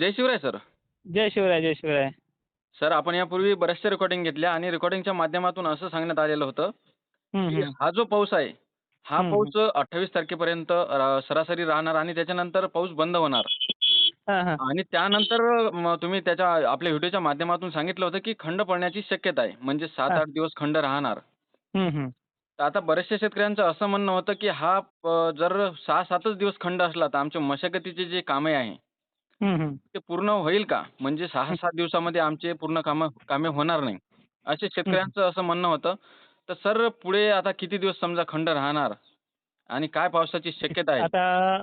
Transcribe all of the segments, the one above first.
जय Shivray sir जय शिवराय जय Shivray sir आपण यापूर्वी बऱ्याचशा रेकॉर्डिंग घेतल्या आणि रेकॉर्डिंगच्या माध्यमातून असं सांगण्यात आलेलं होतं की. हा जो पाऊस आहे हा पाऊस अठ्ठावीस तारखेपर्यंत सरासरी राहणार आणि त्याच्यानंतर पाऊस बंद होणार. आणि त्यानंतर तुम्ही त्याच्या आपल्या व्हिडिओच्या माध्यमातून सांगितलं होतं की खंड पडण्याची शक्यता आहे म्हणजे सात. आठ दिवस खंड राहणार आता बऱ्याचशा शेतकऱ्यांचं असं म्हणणं होतं की हा जर सहा सातच दिवस खंड असला तर आमच्या मशागतीचे जे कामे आहे. ते पूर्ण होईल का? म्हणजे सहा सात दिवसामध्ये आमचे पूर्ण कामं कामे होणार नाही. असे शेतकऱ्यांचं असं म्हणणं होतं. तर सर पुढे आता किती दिवस समजा खंड राहणार? आणि काय पावसाची शक्यता आहे? आता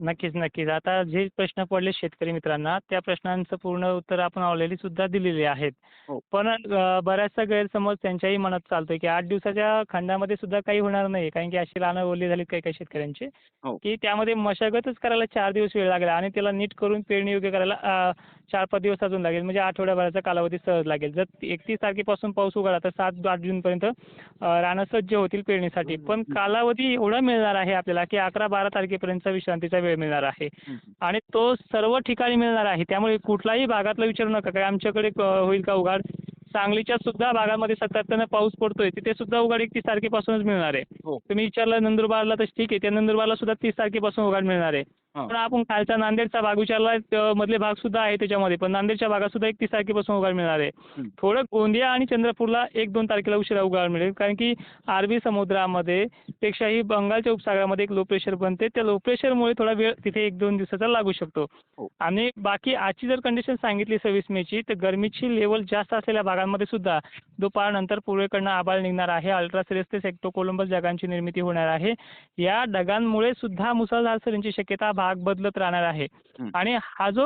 नक्कीच नक्कीच. आता जे प्रश्न पडले शेतकरी मित्रांना त्या प्रश्नांचं पूर्ण उत्तर आपण ऑलरेडी सुद्धा दिलेली आहेत. हो. पण अं, बराचसा गैरसमज त्यांच्याही मनात चालतोय की आठ दिवसाच्या खंडामध्ये सुद्धा काही होणार नाही कारण की अशी रानं ओली झालीत काही काही शेतकऱ्यांचे. हो. की त्यामध्ये मशागतच करायला चार दिवस वेळ लागेल आणि त्याला नीट करून पेरणी योग्य करायला अं, चार पाच दिवस अजून लागेल. म्हणजे आठवड्याभराचा कालावधी सहज लागेल. जर एकतीस तारखेपासून पाऊस उघडला तर सात आठ जूनपर्यंत अं, रानं सज्ज होतील पेरणीसाठी. पण कालावधी एवढा मिळणार आहे आपल्याला की अकरा बारा तारखेपर्यंतचा विश्रांतीचा वेळ मिळणार आहे. आणि तो सर्व ठिकाणी मिळणार आहे. त्यामुळे कुठलाही भागातला विचारू नका काय आमच्याकडे क- होईल का उघाड? सांगलीच्या सुद्धा भागामध्ये सातत्यानं पाऊस पडतोय. तिथे सुद्धा उघाड एकतीस तारखेपासूनच मिळणार आहे. हो. तुम्ही विचारलं नंदुरबारला तर ठीक आहे. त्या नंदुरबारला सुद्धा तीस तारखेपासून उघाड मिळणार आहे. पण आपण खालचा नांदेडचा भाग विचारला मधले भाग सुद्धा आहे त्याच्यामध्ये पण नांदेडच्या भागात सुद्धा एकतीस तारखेपासून उघाड मिळणार आहे. थोडं गोंदिया आणि चंद्रपूरला एक दोन तारखेला उशिरा उघाड मिळेल कारण की अरबी समुद्रामध्ये पेक्षाही बंगालच्या उपसागरामध्ये एक लो प्रेशर बनते. त्या लो प्रेशरमुळे थोडा वेळ तिथे एक दोन दिवसाचा लागू शकतो. हो. आणि बाकी आजची जर कंडिशन सांगितली सव्वीस मेची तर गरमीची लेवल जास्त असलेल्या भागांमध्ये सुद्धा दुपारनंतर पूर्वेकडनं आभाळ निघणार आहे. अल्ट्रासिरियस ते सेक्टो कोलंबस ढगांची निर्मिती होणार आहे. या ढगांमुळे सुद्धा मुसळधार सरींची शक्यता भाग बदलत राहणार आहे. आणि हा जो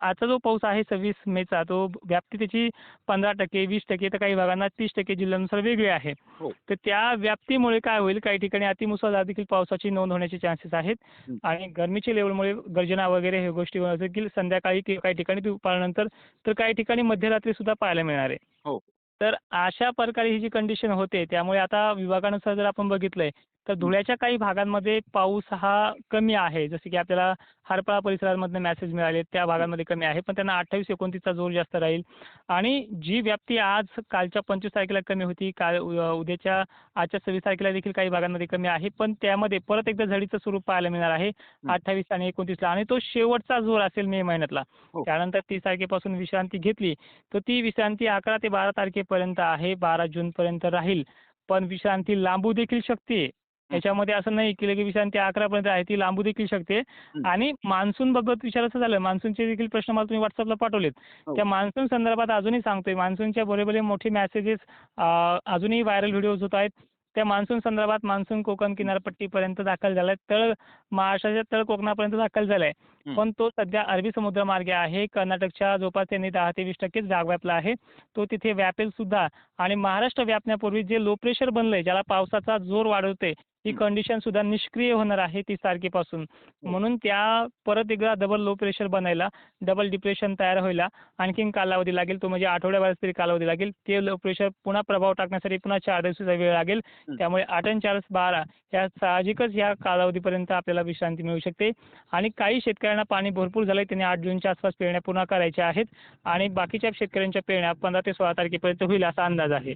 आजचा जो पाऊस आहे सव्वीस मेचा तो व्याप्ती त्याची पंधरा टक्के वीस टक्के तर काही भागांना तीस टक्के जिल्ह्यानुसार वेगळी आहे हो. तर त्या व्याप्तीमुळे काय होईल काही ठिकाणी अतिमुसळधार देखील पावसाची नोंद होण्याचे चान्सेस आहेत. आणि गरमीच्या लेवलमुळे गर्जना वगैरे हे गोष्टी देखील संध्याकाळी कि- काही ठिकाणी दुपारनंतर तर काही ठिकाणी मध्यरात्री सुद्धा पाहायला मिळणार आहे हो. तर अशा प्रकारे ही जी कंडिशन होते त्यामुळे आता विभागानुसार जर आपण बघितलंय तर धुळ्याच्या काही भागांमध्ये पाऊस हा कमी आहे. जसे की आपल्याला हरपळा परिसरामधनं मॅसेज मिळाले त्या भागांमध्ये कमी आहे. पण त्यांना अठ्ठावीस एकोणतीसचा जोर जास्त राहील. आणि जी व्याप्ती आज कालच्या पंचवीस तारखेला कमी होती काल उद्याच्या आजच्या सव्वीस तारखेला देखील काही भागांमध्ये कमी आहे. पण त्यामध्ये परत एकदा झडीचं स्वरूप पाहायला मिळणार आहे. अठ्ठावीस आणि एकोणतीसला. आणि तो शेवटचा जोर असेल मे महिन्यातला. हो. त्यानंतर तीस तारखेपासून विश्रांती घेतली तर ती विश्रांती अकरा ते बारा तारखेपर्यंत आहे. बारा जूनपर्यंत राहील. पण विश्रांती लांबू देखील शकते. याच्यामध्ये असं नाही की लगे विश्रांती अकरापर्यंत आहे ती लांबू देखील शकते. आणि मान्सून बाबत विचारायचं झालं मान्सूनचे देखील प्रश्न मला तुम्ही व्हॉट्सअपला पाठवलेत. हो. त्या मान्सून संदर्भात अजूनही सांगतोय मान्सूनच्या बरोबर मोठे मेसेजेस अजूनही व्हायरल व्हिडिओज होत आहेत. त्या मान्सून संदर्भात मान्सून कोकण किनारपट्टीपर्यंत दाखल झालाय. तळ महाराष्ट्राच्या तळ कोकणापर्यंत दाखल झालाय. पण तो सध्या अरबी समुद्रमार्गे आहे. कर्नाटकच्या जवळपास त्यांनी दहा ते वीस टक्केच भाग व्यापला आहे. तो तिथे व्यापेल सुद्धा. आणि महाराष्ट्र व्यापण्यापूर्वी जे लो प्रेशर बनलंय ज्याला पावसाचा जोर वाढवते ही हं. कंडिशन सुद्धा निष्क्रिय होणार आहे तीस तारखेपासून. म्हणून त्या परत एकदा डबल लो प्रेशर बनायला डबल डिप्रेशन तयार व्हायला आणखीन कालावधी लागेल. तो म्हणजे आठवड्याभराचा तरी कालावधी लागेल. ते लो प्रेशर पुन्हा प्रभाव टाकण्यासाठी पुन्हा चार दिवसाचा वेळ लागेल. हं. त्यामुळे आठ आणि चार बारा या साहजिकच या कालावधीपर्यंत आपल्याला विश्रांती मिळू शकते. आणि काही शेतकऱ्यांना पाणी भरपूर झालंय त्यांनी आठ जूनच्या आसपास पेरण्या पूर्ण करायच्या आहेत. आणि बाकीच्या शेतकऱ्यांच्या पेरण्या पंधरा ते सोळा तारखेपर्यंत होईल असा अंदाज आहे.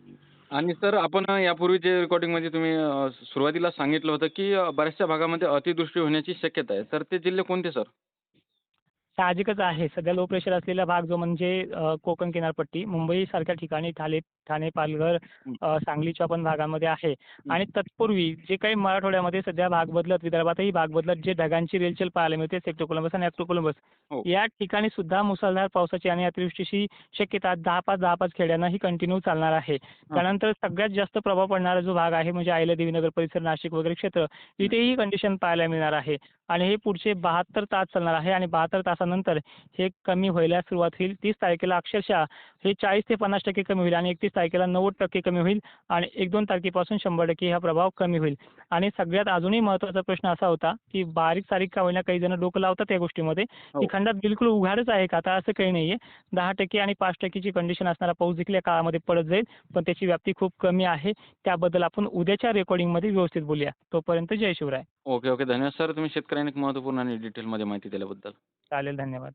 आणि सर आपण यापूर्वीचे रेकॉर्डिंगमध्ये तुम्ही सुरुवातीला सांगितलं होतं की बऱ्याचशा भागामध्ये अतिवृष्टी होण्याची शक्यता आहे. तर ते जिल्हे कोणते सर? साहजिकच आहे. सध्या लो प्रेशर असलेला भाग जो म्हणजे कोकण किनारपट्टी मुंबई सारख्या ठिकाणी ठाले ठाणे पालघर सांगलीच्या पण भागांमध्ये आहे. आणि तत्पूर्वी जे काही मराठवाड्यामध्ये सध्या भाग बदलत विदर्भातही भाग बदलत जे ढगांची रेलचेल पाहायला मिळते सेक्टो कोलंबस आणि कोलंबस हो. या ठिकाणी सुद्धा मुसळधार पावसाची आणि अतिवृष्टीची शक्यता दहा पाच दहा पाच खेड्यांना ही कंटिन्यू चालणार आहे. त्यानंतर सगळ्यात जास्त प्रभाव पडणारा जो भाग आहे म्हणजे आयला देवीनगर परिसर नाशिक वगैरे क्षेत्र इथेही कंडिशन पाहायला मिळणार आहे. आणि हे पुढचे बहात्तर तास चालणार आहे आणि बहात्तर तासानंतर हे कमी व्हायला सुरुवात होईल. तीस तारखेला अक्षरशः हे चाळीस ते पन्नास टक्के कमी होईल आणि एकतीस तारखेला नव्वद टक्के कमी होईल आणि एक दोन तारखेपासून शंभर टक्के हा प्रभाव कमी होईल. आणि सगळ्यात अजूनही महत्त्वाचा प्रश्न असा होता की बारीक सारीक का होईना काही जण डोकं लावतात या गोष्टीमध्ये. हो. की खंडात बिलकुल उघाडच आहे का? आता असं काही नाहीये. दहा टक्के आणि पाच टक्केची कंडिशन असणारा पाऊस देखील या काळामध्ये पडत जाईल पण त्याची व्याप्ती खूप कमी आहे. त्याबद्दल आपण उद्याच्या रेकॉर्डिंगमध्ये व्यवस्थित बोलूया. तोपर्यंत जय शिवराय. Okay okay. धन्यवाद सर. तुम्ही शेतकऱ्यांनी एक महत्त्वपूर्ण आणि डिटेलमध्ये माहिती दिल्याबद्दल. चालेल धन्यवाद.